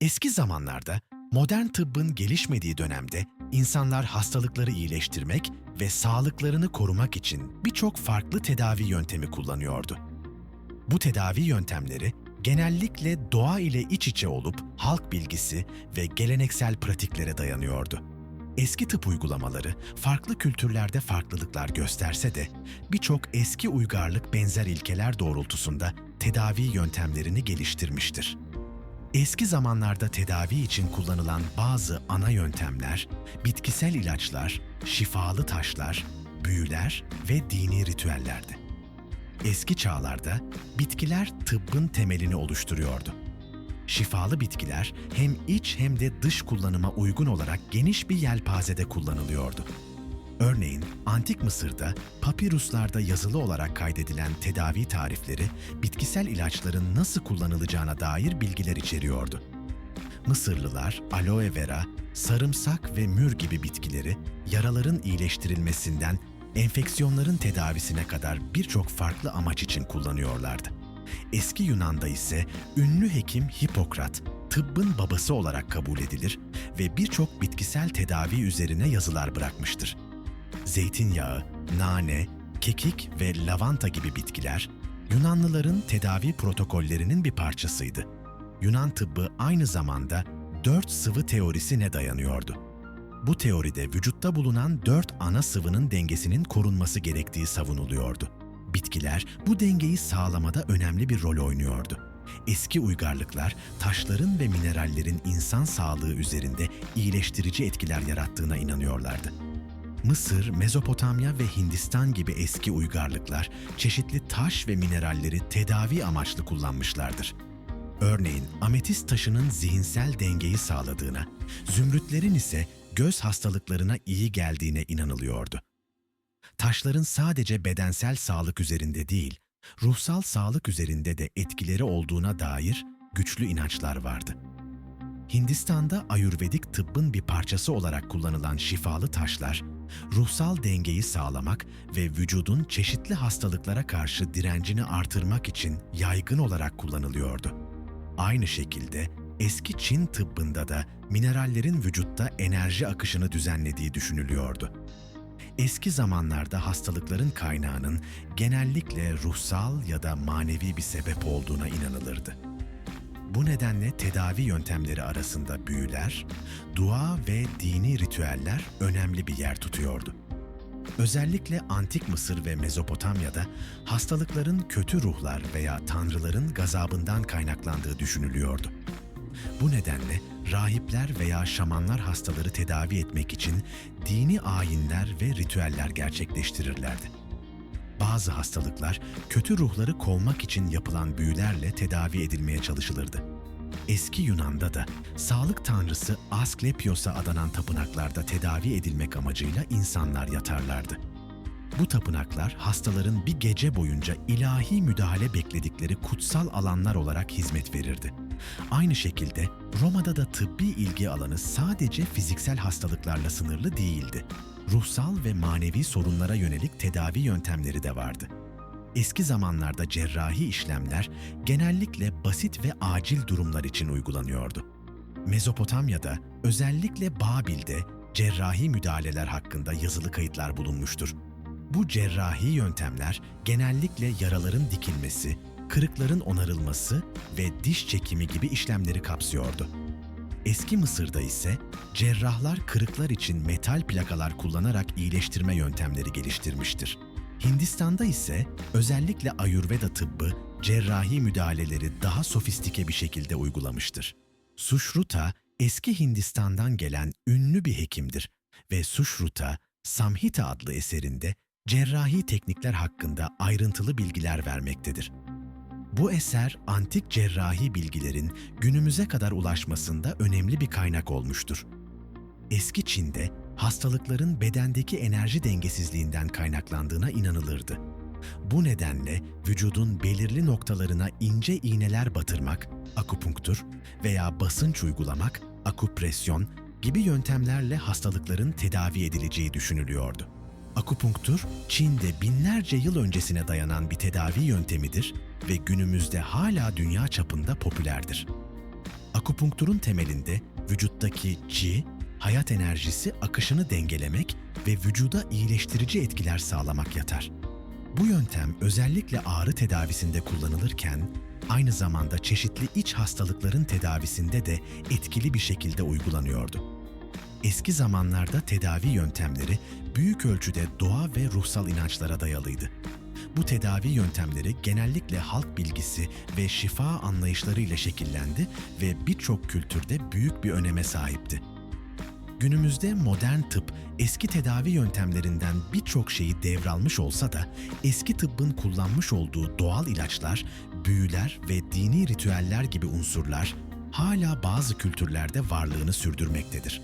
Eski zamanlarda modern tıbbın gelişmediği dönemde insanlar hastalıkları iyileştirmek ve sağlıklarını korumak için birçok farklı tedavi yöntemi kullanıyordu. Bu tedavi yöntemleri genellikle doğa ile iç içe olup halk bilgisi ve geleneksel pratiklere dayanıyordu. Eski tıp uygulamaları farklı kültürlerde farklılıklar gösterse de birçok eski uygarlık benzer ilkeler doğrultusunda tedavi yöntemlerini geliştirmiştir. Eski zamanlarda tedavi için kullanılan bazı ana yöntemler, bitkisel ilaçlar, şifalı taşlar, büyüler ve dini ritüellerdi. Eski çağlarda bitkiler tıbbın temelini oluşturuyordu. Şifalı bitkiler hem iç hem de dış kullanıma uygun olarak geniş bir yelpazede kullanılıyordu. Örneğin Antik Mısır'da papiruslarda yazılı olarak kaydedilen tedavi tarifleri bitkisel ilaçların nasıl kullanılacağına dair bilgiler içeriyordu. Mısırlılar aloe vera, sarımsak ve mür gibi bitkileri yaraların iyileştirilmesinden enfeksiyonların tedavisine kadar birçok farklı amaç için kullanıyorlardı. Eski Yunan'da ise ünlü hekim Hipokrat, tıbbın babası olarak kabul edilir ve birçok bitkisel tedavi üzerine yazılar bırakmıştır. Zeytinyağı, nane, kekik ve lavanta gibi bitkiler Yunanlıların tedavi protokollerinin bir parçasıydı. Yunan tıbbı aynı zamanda dört sıvı teorisine dayanıyordu. Bu teoride vücutta bulunan dört ana sıvının dengesinin korunması gerektiği savunuluyordu. Bitkiler bu dengeyi sağlamada önemli bir rol oynuyordu. Eski uygarlıklar taşların ve minerallerin insan sağlığı üzerinde iyileştirici etkiler yarattığına inanıyorlardı. Mısır, Mezopotamya ve Hindistan gibi eski uygarlıklar çeşitli taş ve mineralleri tedavi amaçlı kullanmışlardır. Örneğin ametist taşının zihinsel dengeyi sağladığına, zümrütlerin ise göz hastalıklarına iyi geldiğine inanılıyordu. Taşların sadece bedensel sağlık üzerinde değil, ruhsal sağlık üzerinde de etkileri olduğuna dair güçlü inançlar vardı. Hindistan'da Ayurvedik tıbbın bir parçası olarak kullanılan şifalı taşlar, ruhsal dengeyi sağlamak ve vücudun çeşitli hastalıklara karşı direncini artırmak için yaygın olarak kullanılıyordu. Aynı şekilde eski Çin tıbbında da minerallerin vücutta enerji akışını düzenlediği düşünülüyordu. Eski zamanlarda hastalıkların kaynağının genellikle ruhsal ya da manevi bir sebep olduğuna inanılırdı. Bu nedenle tedavi yöntemleri arasında büyüler, dua ve dini ritüeller önemli bir yer tutuyordu. Özellikle Antik Mısır ve Mezopotamya'da hastalıkların kötü ruhlar veya tanrıların gazabından kaynaklandığı düşünülüyordu. Bu nedenle rahipler veya şamanlar hastaları tedavi etmek için dini ayinler ve ritüeller gerçekleştirirlerdi. Bazı hastalıklar kötü ruhları kovmak için yapılan büyülerle tedavi edilmeye çalışılırdı. Eski Yunan'da da sağlık tanrısı Asklepios'a adanan tapınaklarda tedavi edilmek amacıyla insanlar yatarlardı. Bu tapınaklar hastaların bir gece boyunca ilahi müdahale bekledikleri kutsal alanlar olarak hizmet verirdi. Aynı şekilde Roma'da da tıbbi ilgi alanı sadece fiziksel hastalıklarla sınırlı değildi. Ruhsal ve manevi sorunlara yönelik tedavi yöntemleri de vardı. Eski zamanlarda cerrahi işlemler genellikle basit ve acil durumlar için uygulanıyordu. Mezopotamya'da, özellikle Babil'de cerrahi müdahaleler hakkında yazılı kayıtlar bulunmuştur. Bu cerrahi yöntemler genellikle yaraların dikilmesi, kırıkların onarılması ve diş çekimi gibi işlemleri kapsıyordu. Eski Mısır'da ise cerrahlar kırıklar için metal plakalar kullanarak iyileştirme yöntemleri geliştirmiştir. Hindistan'da ise özellikle Ayurveda tıbbı cerrahi müdahaleleri daha sofistike bir şekilde uygulamıştır. Sushruta, eski Hindistan'dan gelen ünlü bir hekimdir ve Sushruta, Samhita adlı eserinde cerrahi teknikler hakkında ayrıntılı bilgiler vermektedir. Bu eser antik cerrahi bilgilerin günümüze kadar ulaşmasında önemli bir kaynak olmuştur. Eski Çin'de hastalıkların bedendeki enerji dengesizliğinden kaynaklandığına inanılırdı. Bu nedenle vücudun belirli noktalarına ince iğneler batırmak, akupunktur veya basınç uygulamak, akupresyon gibi yöntemlerle hastalıkların tedavi edileceği düşünülüyordu. Akupunktur, Çin'de binlerce yıl öncesine dayanan bir tedavi yöntemidir ve günümüzde hala dünya çapında popülerdir. Akupunkturun temelinde vücuttaki qi, hayat enerjisi akışını dengelemek ve vücuda iyileştirici etkiler sağlamak yatar. Bu yöntem özellikle ağrı tedavisinde kullanılırken aynı zamanda çeşitli iç hastalıkların tedavisinde de etkili bir şekilde uygulanıyordu. Eski zamanlarda tedavi yöntemleri büyük ölçüde doğa ve ruhsal inançlara dayalıydı. Bu tedavi yöntemleri genellikle halk bilgisi ve şifa anlayışları ile şekillendi ve birçok kültürde büyük bir öneme sahipti. Günümüzde modern tıp eski tedavi yöntemlerinden birçok şeyi devralmış olsa da eski tıbbın kullanmış olduğu doğal ilaçlar, büyüler ve dini ritüeller gibi unsurlar hala bazı kültürlerde varlığını sürdürmektedir.